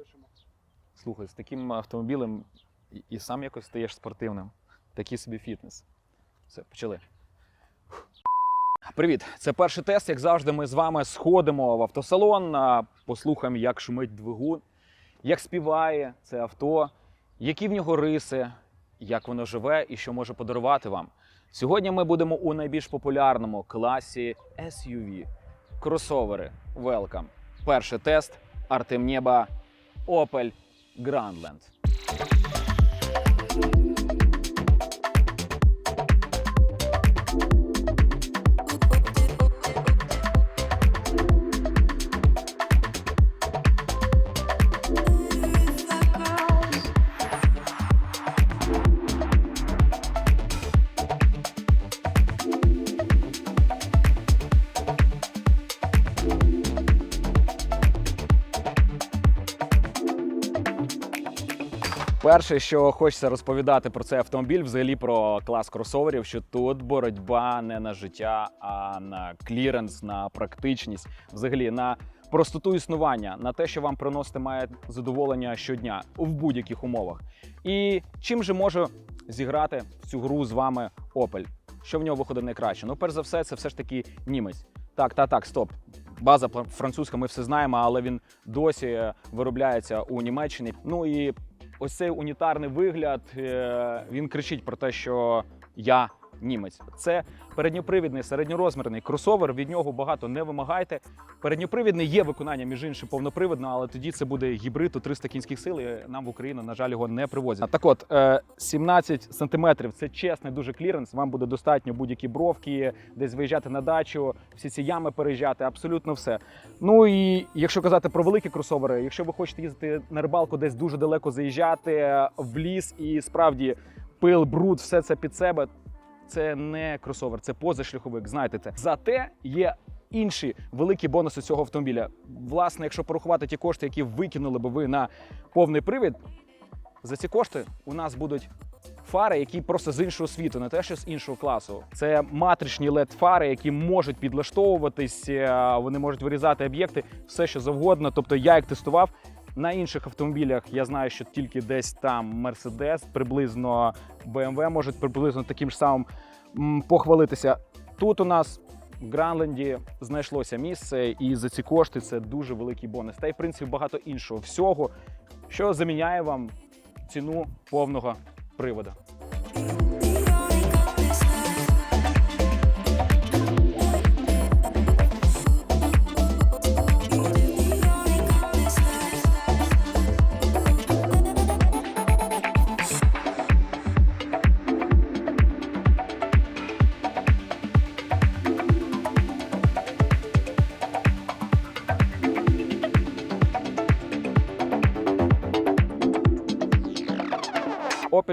запишемо. Слухай, з таким автомобілем і, сам якось стаєш спортивним. Такий собі фітнес. Все, почали. Привіт! Це перший тест. Як завжди, ми з вами сходимо в автосалон, послухаємо, як шумить двигун, як співає це авто, які в нього риси, як воно живе і що може подарувати вам. Сьогодні ми будемо у найбільш популярному класі SUV. Кросовери. Welcome. Перший тест Артем Нєба Opel Grandland. Перше, що хочеться розповідати про цей автомобіль, взагалі про клас кросоверів, що тут боротьба не на життя, а на кліренс, на практичність, взагалі на простоту існування, на те, що вам приносити має задоволення щодня в будь-яких умовах. І чим же може зіграти в цю гру з вами Opel? Що в нього виходить найкраще? Ну, перш за все, це все ж таки німець. Так, так, так, стоп. База французька, ми все знаємо, але він досі виробляється у Німеччині. Ну і ось цей унітарний вигляд е, він кричить про те, що я німець. Це передньопривідний середньорозмірний кросовер. Від нього багато не вимагайте. Передньопривідний є виконання, між іншим, повнопривідно, але тоді це буде гібрид у 300 кінських сил. І нам в Україну, на жаль, його не привозять. Так от, е, 17 сантиметрів це чесний дуже кліренс. Вам буде достатньо будь-які бровки, десь виїжджати на дачу, всі ці ями переїжджати, абсолютно все. Ну і якщо казати про великі кросовери, якщо ви хочете їздити на рибалку, десь дуже далеко заїжджати е, в ліс і справді пил, бруд, все це під себе. Це не кросовер, це позашляховик. Знаєте це. Зате є інші великі бонуси цього автомобіля. Власне, якщо порахувати ті кошти, які викинули би ви на повний привід, за ці кошти у нас будуть фари, які просто з іншого світу, не те, що з іншого класу. Це матричні led фари, які можуть підлаштовуватись, е, вони можуть вирізати об'єкти, все що завгодно. Тобто я їх тестував. На інших автомобілях я знаю, що тільки десь там Mercedes, приблизно BMW можуть приблизно таким ж самим похвалитися. Тут у нас в Гранленді знайшлося місце, і за ці кошти це дуже великий бонус. Та й в принципі багато іншого всього, що заміняє вам ціну повного приводу.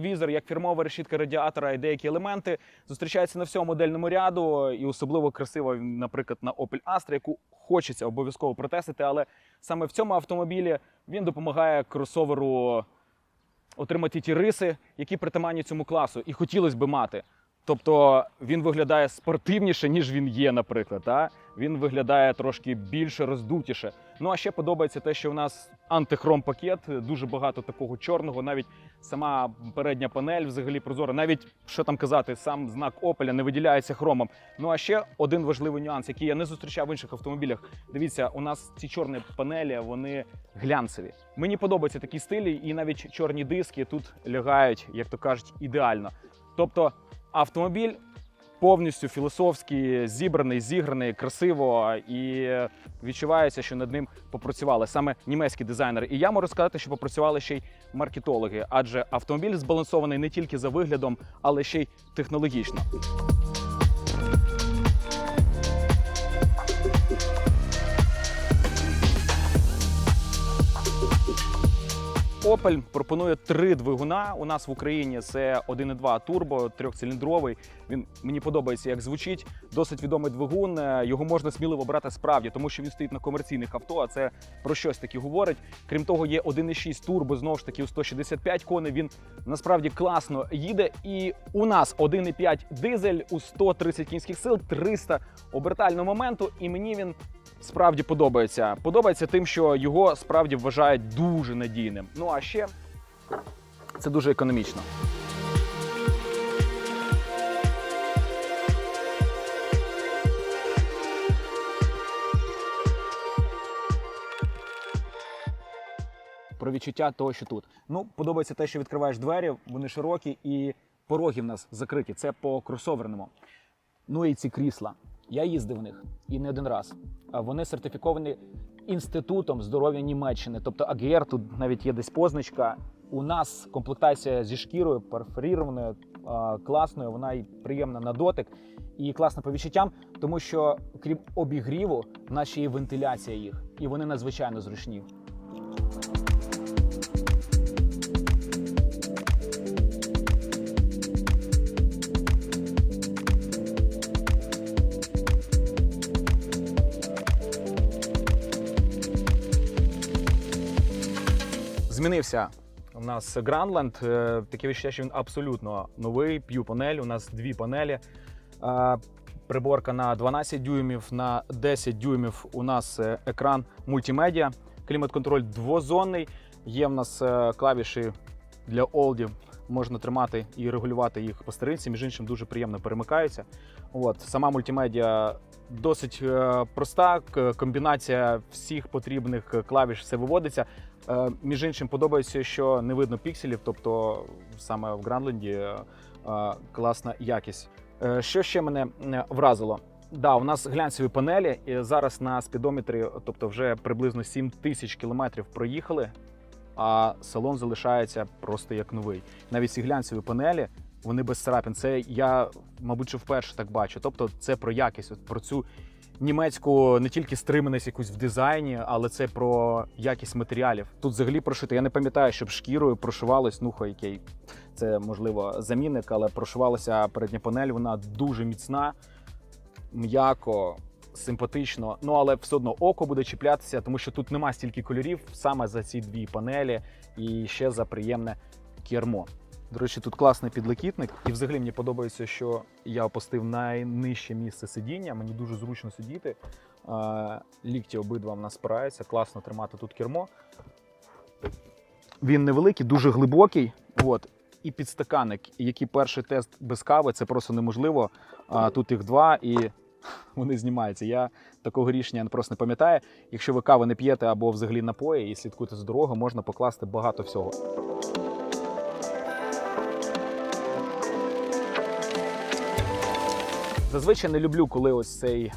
Vizor як фірмова решітка радіатора і деякі елементи зустрічаються на всьому модельному ряду, і особливо красиво, наприклад, на Opel Astra, яку хочеться обов'язково протестити. Але саме в цьому автомобілі він допомагає кросоверу отримати ті риси, які притаманні цьому класу, і хотілося би мати. Тобто він виглядає спортивніше, ніж він є, наприклад. А? Він виглядає трошки більше роздутіше. Ну а ще подобається те, що в нас антихром пакет, дуже багато такого чорного, навіть сама передня панель взагалі прозора. Навіть що там казати, сам знак Opel не виділяється хромом. Ну а ще один важливий нюанс, який я не зустрічав в інших автомобілях. Дивіться, у нас ці чорні панелі, вони глянцеві. Мені подобаються такі стилі, і навіть чорні диски тут лягають, як то кажуть, ідеально. Тобто автомобіль повністю філософський, зібраний, зіграний, красиво і відчувається, що над ним попрацювали саме німецькі дизайнери. І я можу сказати, що попрацювали ще й маркетологи, адже автомобіль збалансований не тільки за виглядом, але ще й технологічно. Opel пропонує три двигуна. У нас в Україні це 1.2 турбо, трьохциліндровий. Він мені подобається, як звучить. Досить відомий двигун. Е, Його можна сміливо брати справді, тому що він стоїть на комерційних авто. А це про щось таке говорить. Крім того, є 1.6 турбо, знову ж таки у 165 коней. Він насправді класно їде. І у нас 1.5 дизель у 130 кінських сил, 300 обертального моменту. І мені він справді подобається. Подобається тим, що його справді вважають дуже надійним. Ну а ще це дуже економічно. Про відчуття того, що тут. Ну, подобається те, що відкриваєш двері, вони широкі і пороги в нас закриті. Це по кросоверному. Ну і ці крісла. Я їздив в них і не один раз. Вони сертифіковані інститутом здоров'я Німеччини. Тобто АГР, тут навіть є десь позначка. У нас комплектація зі шкірою перфорірованою, класною, вона і приємна на дотик і класна по відчуттям, тому що крім обігріву, в нас ще є вентиляція їх, і вони надзвичайно зручні. Змінився у нас Гранленд. Таке відчуття, що він абсолютно новий. П'ю панель. У нас дві панелі. Е, Приборка на 12 дюймів, на 10 дюймів у нас е, екран мультимедіа. Клімат-контроль двозонний. Є в нас е, клавіші для олдів. Можна тримати і регулювати їх по сторінці. Між іншим, дуже приємно перемикаються. От сама мультимедіа досить е, проста. Комбінація всіх потрібних клавіш все виводиться. Е, Між іншим, подобається, що не видно пікселів, тобто саме в Гранленді е, класна якість. Що ще мене вразило? Да, у нас глянцеві панелі. І зараз на спідометрі, тобто вже приблизно 7 тисяч кілометрів проїхали, а салон залишається просто як новий. Навіть ці глянцеві панелі, вони без царапин. Це я, мабуть, що вперше так бачу. Тобто, це про якість, про цю німецьку не тільки стриманість якусь в дизайні, але це про якість матеріалів. Тут взагалі прошито. Я не пам'ятаю, щоб шкірою прошивалось, ну який це можливо замінник, але прошивалася передня панель. Вона дуже міцна, м'яко. Симпатично, ну але все одно око буде чіплятися, тому що тут нема стільки кольорів саме за ці дві панелі і ще за приємне кермо. До речі, тут класний підлокітник, і взагалі мені подобається, що я опустив найнижче місце сидіння. Мені дуже зручно сидіти. Лікті обидва в нас спираються, класно тримати тут кермо. Він невеликий, дуже глибокий. От. І підстаканник, який перший тест без кави, це просто неможливо. Тут їх два і вони знімаються. Я такого рішення просто не пам'ятаю. Якщо ви кави не п'єте або взагалі напої і слідкуєте за дорогою, можна покласти багато всього. Зазвичай не люблю, коли ось цей е,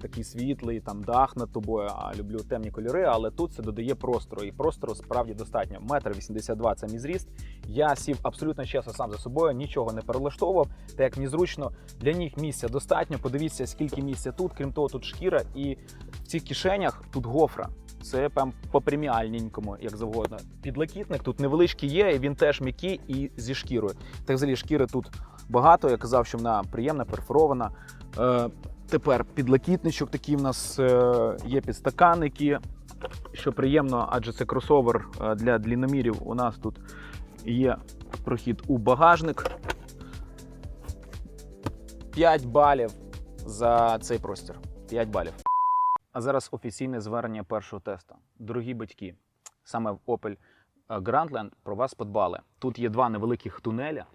такий світлий там дах над тобою, а люблю темні кольори, але тут це додає простору, і простору справді достатньо. Метр 82 – це мій зріст. Я сів абсолютно чесно сам за собою, нічого не перелаштовував, так як мені зручно. Для них місця достатньо. Подивіться, скільки місця тут. Крім того, тут шкіра, і в цих кишенях тут гофра. Це прям по преміальненькому, як завгодно. Підлокітник тут невеличкий є, і він теж м'який і зі шкірою. Так взагалі шкіри тут багато. Я казав, що вона приємна, перфорована. Е, тепер підлокітничок такий в нас е, є підстаканники, що приємно, адже це кросовер е, для длінномірів. У нас тут є прохід у багажник. 5 балів за цей простір. 5 балів. А зараз офіційне звернення першого тесту. Дорогі батьки, саме в Opel Grandland про вас подбали. Тут є два невеликих тунеля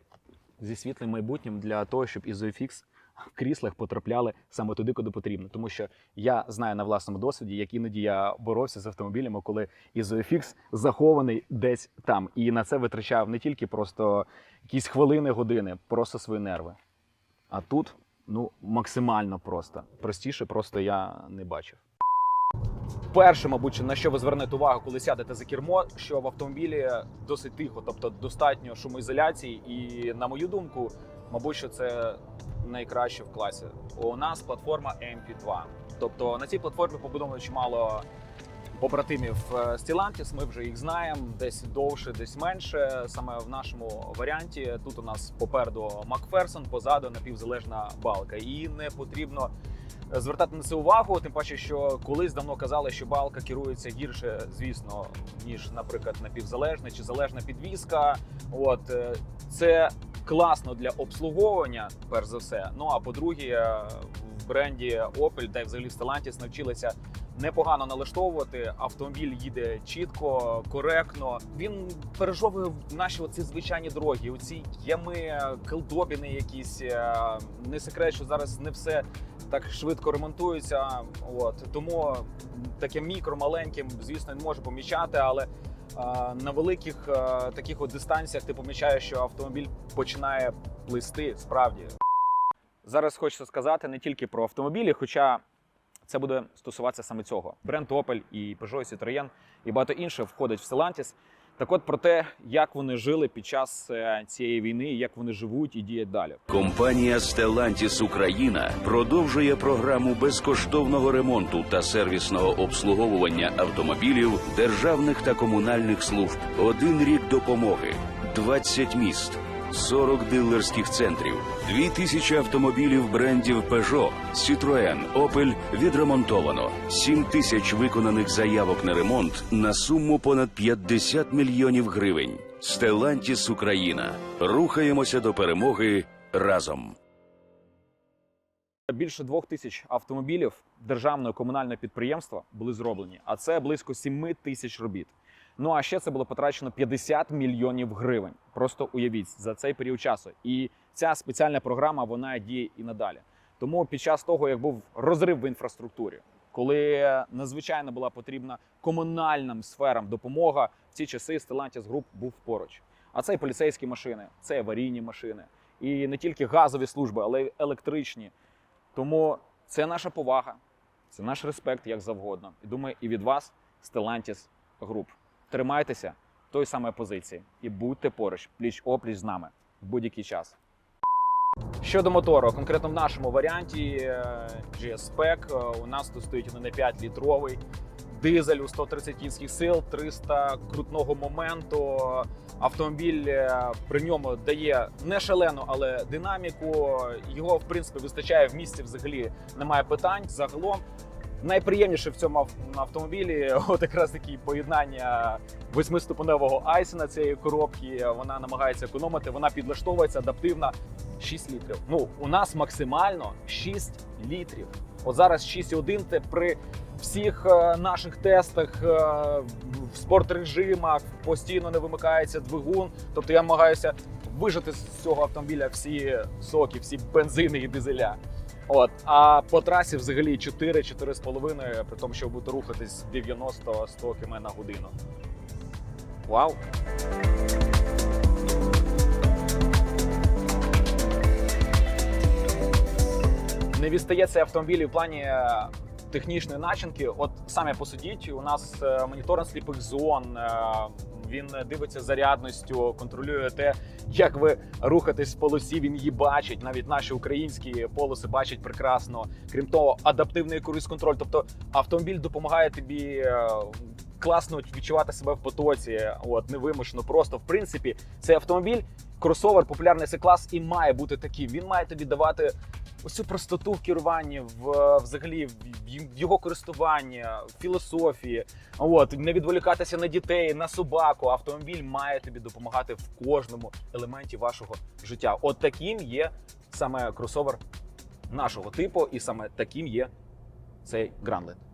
зі світлим майбутнім для того, щоб із OFX в кріслах потрапляли саме туди, куди потрібно. Тому що я знаю на власному досвіді, як іноді я боровся з автомобілями, коли із OFX захований десь там. І на це витрачав не тільки просто якісь хвилини, години, просто свої нерви. А тут ну максимально просто. Простіше просто я не бачив. Перше, мабуть, на що ви звернете увагу, коли сядете за кермо, що в автомобілі досить тихо, тобто достатньо шумоізоляції, і на мою думку, мабуть, що це найкраще в класі. У нас платформа MP2. Тобто на цій платформі побудовано чимало побратимів е, Stellantis, Ми вже їх знаємо, десь довше, десь менше. Саме в нашому варіанті тут у нас попереду Макферсон, позаду напівзалежна балка. І не потрібно звертати на це увагу, тим паче, що колись давно казали, що балка керується гірше, звісно, ніж, наприклад, напівзалежна чи залежна підвізка. От е, це класно для обслуговування, перш за все. Ну а по-друге, в бренді Opel, де взагалі в Stellantis навчилися непогано налаштовувати. Автомобіль їде чітко, коректно. Він пережовує наші оці звичайні дороги, оці ями, келдобіни якісь. Е, Не секрет, що зараз не все так швидко ремонтується. От тому таке мікро маленьким, звісно, не може помічати, але. е, На великих е, таких от дистанціях ти помічаєш, що автомобіль починає плисти справді. Зараз хочеться сказати не тільки про автомобілі, хоча це буде стосуватися саме цього. Бренд Opel і Peugeot, Citroën і багато інших входить в Stellantis. Так от про те, як вони жили під час е, цієї війни, як вони живуть і діють далі. Компанія Stellantis Україна продовжує програму безкоштовного ремонту та сервісного обслуговування автомобілів державних та комунальних служб. Один рік допомоги, 20 міст. 40 дилерських центрів, 2000 автомобілів брендів Peugeot, Citroën, Opel відремонтовано, 7 тисяч виконаних заявок на ремонт на суму понад 50 мільйонів гривень. Stellantis Україна. Рухаємося до перемоги разом. Більше двох тисяч автомобілів державного комунального підприємства були зроблені, а це близько 7 тисяч робіт. Ну а ще це було потрачено 50 мільйонів гривень. Просто уявіть за цей період часу. І ця спеціальна програма вона діє і надалі. Тому під час того, як був розрив в інфраструктурі, коли надзвичайно була потрібна комунальним сферам допомога, в ці часи Stellantis Group був поруч. А це і поліцейські машини, це і аварійні машини, і не тільки газові служби, але й електричні. Тому це наша повага, це наш респект як завгодно. І думаю, і від вас Stellantis Group. Тримайтеся тої самої позиції і будьте поруч, пліч опліч з нами в будь-який час. Щодо мотору, конкретно в нашому варіанті е, GS е, у нас тут стоїть не 5 літровий дизель у 130 кінських сил, 300 крутного моменту. Автомобіль е, при ньому дає не шалену, але динаміку. Його в принципі вистачає в місті. Взагалі немає питань. Загалом найприємніше в цьому автомобілі, от якраз такі поєднання восьмиступеневого айсена цієї коробки. Вона намагається економити, вона підлаштовується адаптивна. 6 літрів. Ну у нас максимально 6 літрів. От зараз 6,1 те при всіх е, наших тестах е, в спортрежимах постійно не вимикається двигун. Тобто я намагаюся вижити з цього автомобіля всі соки, всі бензини і дизеля. От, а по трасі взагалі 4-4,5, при тому, що ви рухатись 90-100 км на годину. Вау! не відстає цей автомобіль і в плані е, технічної начинки. От самі посудіть, у нас е, моніторинг сліпих зон. е, Він дивиться зарядністю, контролює те, як ви рухаєтесь в полосі. Він її бачить. Навіть наші українські полоси бачать прекрасно. Крім того, адаптивний круїз контроль. Тобто автомобіль допомагає тобі е, класно відчувати себе в потоці. От невимушено. Просто в принципі, цей автомобіль, кросовер, популярний це клас і має бути таким. Він має тобі давати ось цю простоту в керуванні, в взагалі в його користуванні, в філософії. От не відволікатися на дітей, на собаку. Автомобіль має тобі допомагати в кожному елементі вашого життя. От таким є саме кросовер нашого типу, і саме таким є цей Гранлет.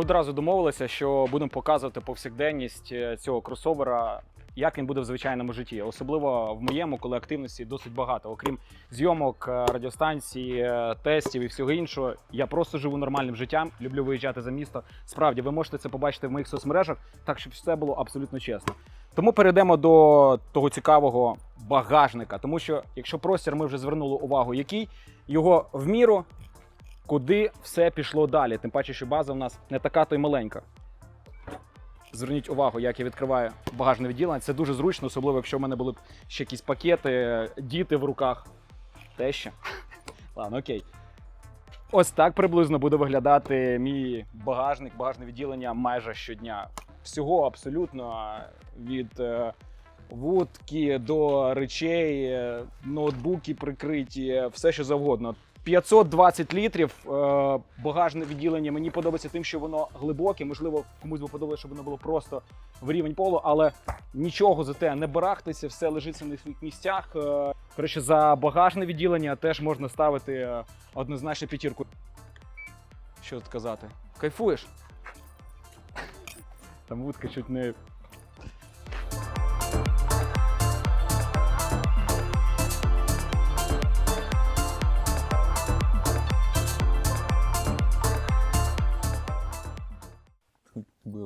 Одразу домовилися, що будемо показувати повсякденність е, цього кросовера, як він буде в звичайному житті, особливо в моєму, коли активності досить багато. Окрім зйомок, е, радіостанцій, е, тестів і всього іншого, я просто живу нормальним життям. Люблю виїжджати за місто. Справді, ви можете це побачити в моїх соцмережах, так щоб все було абсолютно чесно. Тому перейдемо до того цікавого багажника. Тому що, якщо простір ми вже звернули увагу, який його в міру куди все пішло далі. Тим паче, що база в нас не така то й маленька. Зверніть увагу, як я відкриваю багажне відділення. Це дуже зручно, особливо якщо в мене були б ще якісь пакети, діти в руках. Те ще. Ладно, окей. Ось так приблизно буде виглядати мій багажник, багажне відділення майже щодня. Всього абсолютно від е, вудки до речей, е, ноутбуки прикриті, все що завгодно. 520 літрів е, багажне відділення. Мені подобається тим, що воно глибоке. Можливо, комусь би подобалося, щоб воно було просто в рівень полу, але нічого за те не барахтиться, все лежиться на своїх місцях. Е, Коротше, за багажне відділення теж можна ставити е, однозначно п'ятірку. Що тут казати? Кайфуєш? Там вудка чуть не.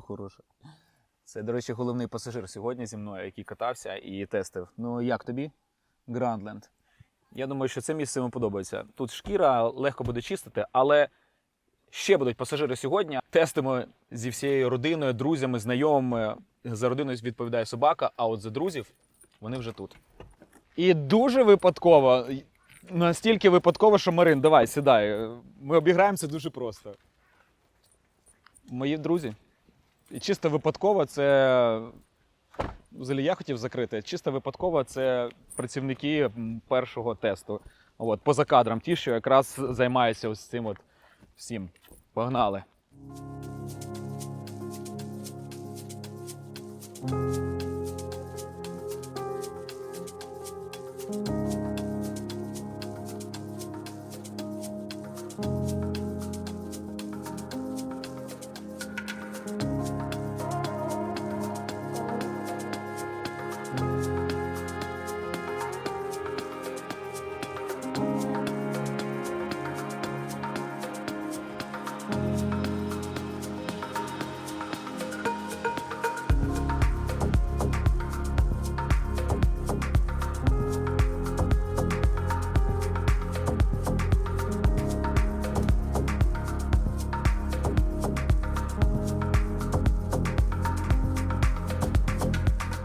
Хороше. Це, до речі, головний пасажир сьогодні зі мною, який катався і тестив. Ну як тобі? Грандленд. Я думаю, що це місце йому подобається. Тут шкіра легко буде чистити, але ще будуть пасажири сьогодні. Тестимо зі всією родиною, друзями, знайомими. За родиною відповідає собака, а от за друзів вони вже тут. І дуже випадково. Настільки випадково, що Марин, давай, сідай. Ми обіграємо це дуже просто. Мої друзі. Чисто випадково це. Взагалі я хотів закрити. Чисто випадково це працівники першого тесту. От, поза кадром, ті, що якраз займаються ось цим от всім. Погнали.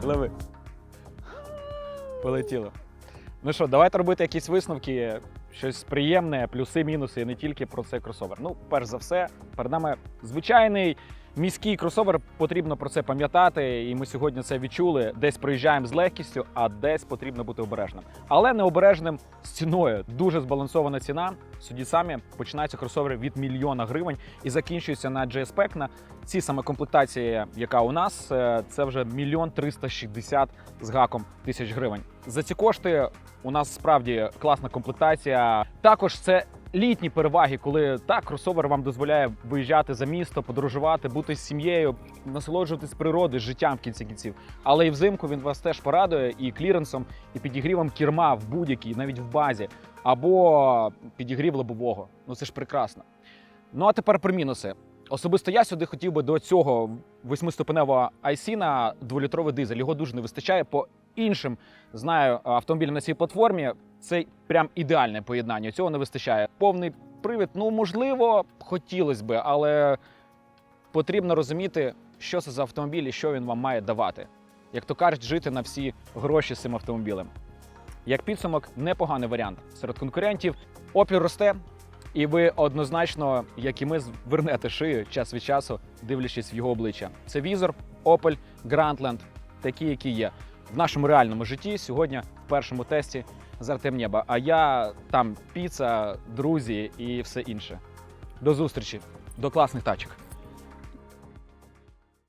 Лови. Полетіло. Ну що, давайте робити якісь висновки, щось приємне, плюси, мінуси, і не тільки про цей кросовер. Ну, перш за все, перед нами звичайний міський кросовер. Потрібно про це пам'ятати, і ми сьогодні це відчули. Десь приїжджаємо з легкістю, а десь потрібно бути обережним. Але не обережним з ціною. Дуже збалансована ціна. Судді самі починаються кросовери від мільйона гривень і закінчуються на GS Pack на ці саме комплектації, яка у нас, е, це вже мільйон 360 з гаком тисяч гривень. За ці кошти у нас справді класна комплектація. Також це літні переваги, коли так кросовер вам дозволяє виїжджати за місто, подорожувати, бути з сім'єю, насолоджуватись природою, життям в кінці кінців. Але і взимку він вас теж порадує і кліренсом, і підігрівом керма в будь-якій, навіть в базі, або підігрів лобового. Ну це ж прекрасно. Ну а тепер про мінуси. Особисто я сюди хотів би до цього восьмиступеневого IC на дволітровий дизель. Його дуже не вистачає. По іншим знаю автомобілям на цій платформі. Це прям ідеальне поєднання. Цього не вистачає. Повний привід, ну можливо, хотілося би, але потрібно розуміти, що це за автомобіль і що він вам має давати. Як то кажуть, жити на всі гроші з цим автомобілем. Як підсумок, непоганий варіант серед конкурентів. Опір росте, і ви однозначно, як і ми, звернете шию час від часу, дивлячись в його обличчя. Це візор, Opel, Grandland, такі, які є. В нашому реальному житті сьогодні в першому тесті з Артем Неба. А я там піца, друзі і все інше. До зустрічі, до класних тачок.